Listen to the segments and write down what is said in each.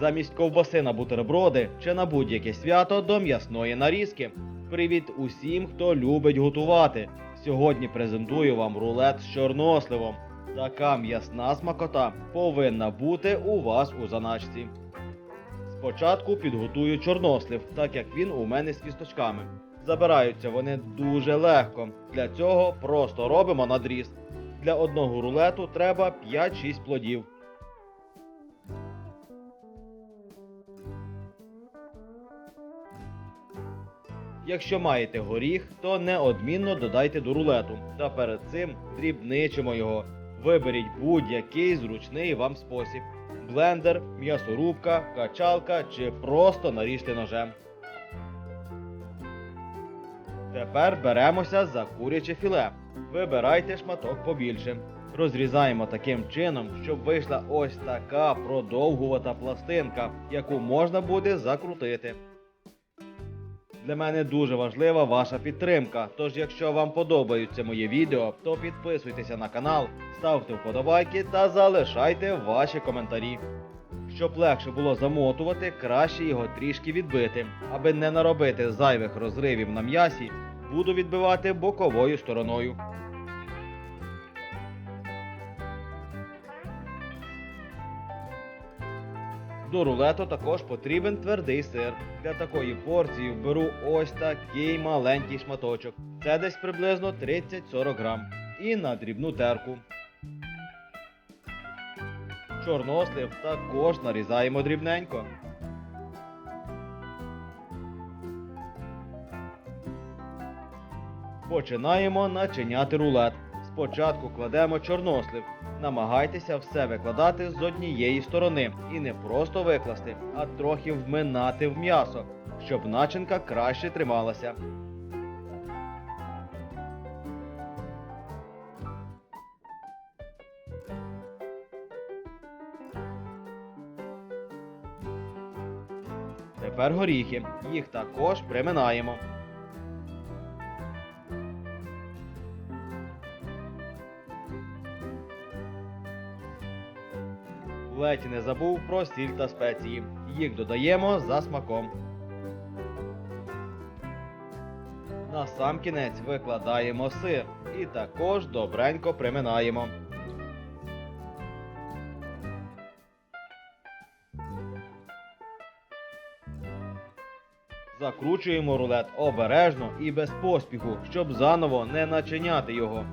Замість ковбаси на бутерброди чи на будь-яке свято до м'ясної нарізки. Привіт усім, хто любить готувати. Сьогодні презентую вам рулет з чорносливом. Така м'ясна смакота повинна бути у вас у заначці. Спочатку підготую чорнослив, так як він у мене з кісточками. Забираються вони дуже легко. Для цього просто робимо надріз. Для одного рулету треба 5-6 плодів. Якщо маєте горіх, то неодмінно додайте до рулету. Та перед цим дрібничимо його. Виберіть будь-який зручний вам спосіб: блендер, м'ясорубка, качалка чи просто наріжте ножем. Тепер беремося за куряче філе. Вибирайте шматок побільше. Розрізаємо таким чином, щоб вийшла ось така продовгувата пластинка, яку можна буде закрутити. Для мене дуже важлива ваша підтримка. Тож, якщо вам подобаються мої відео, то підписуйтеся на канал, ставте вподобайки та залишайте ваші коментарі. Щоб легше було замотувати, краще його трішки відбити. Аби не наробити зайвих розривів на м'ясі, буду відбивати боковою стороною. До рулету також потрібен твердий сир. Для такої порції беру ось такий маленький шматочок. Це десь приблизно 30-40 грам. І на дрібну терку. Чорнослив також нарізаємо дрібненько. Починаємо начиняти рулет. Спочатку кладемо чорнослив. Намагайтеся все викладати з однієї сторони і не просто викласти, а трохи вминати в м'ясо, щоб начинка краще трималася. Тепер горіхи. Їх також приминаємо. Ледь не забув про сіль та спеції. Їх додаємо за смаком. На сам кінець викладаємо сир і також добренько приминаємо. Закручуємо рулет обережно і без поспіху, щоб заново не начиняти його.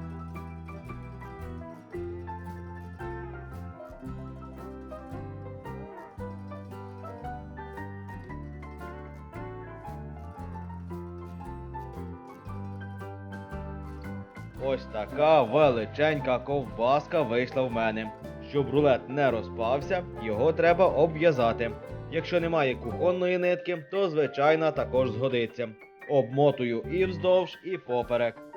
Ось така величенька ковбаска вийшла в мене. Щоб рулет не розпався, його треба обв'язати. Якщо немає кухонної нитки, то звичайна також згодиться. Обмотую і вздовж, і поперек.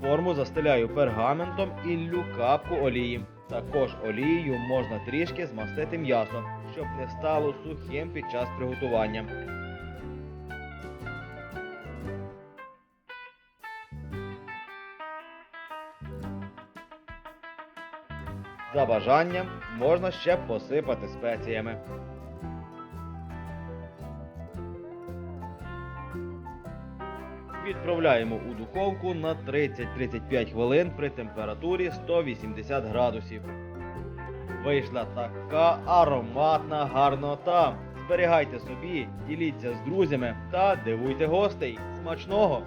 Форму застеляю пергаментом і ллю капку олії. Також олією можна трішки змастити м'ясо, щоб не стало сухим під час приготування. За бажанням можна ще посипати спеціями. Відправляємо у духовку на 30-35 хвилин при температурі 180 градусів. Вийшла така ароматна гарнота. Зберігайте собі, діліться з друзями та дивуйте гостей. Смачного!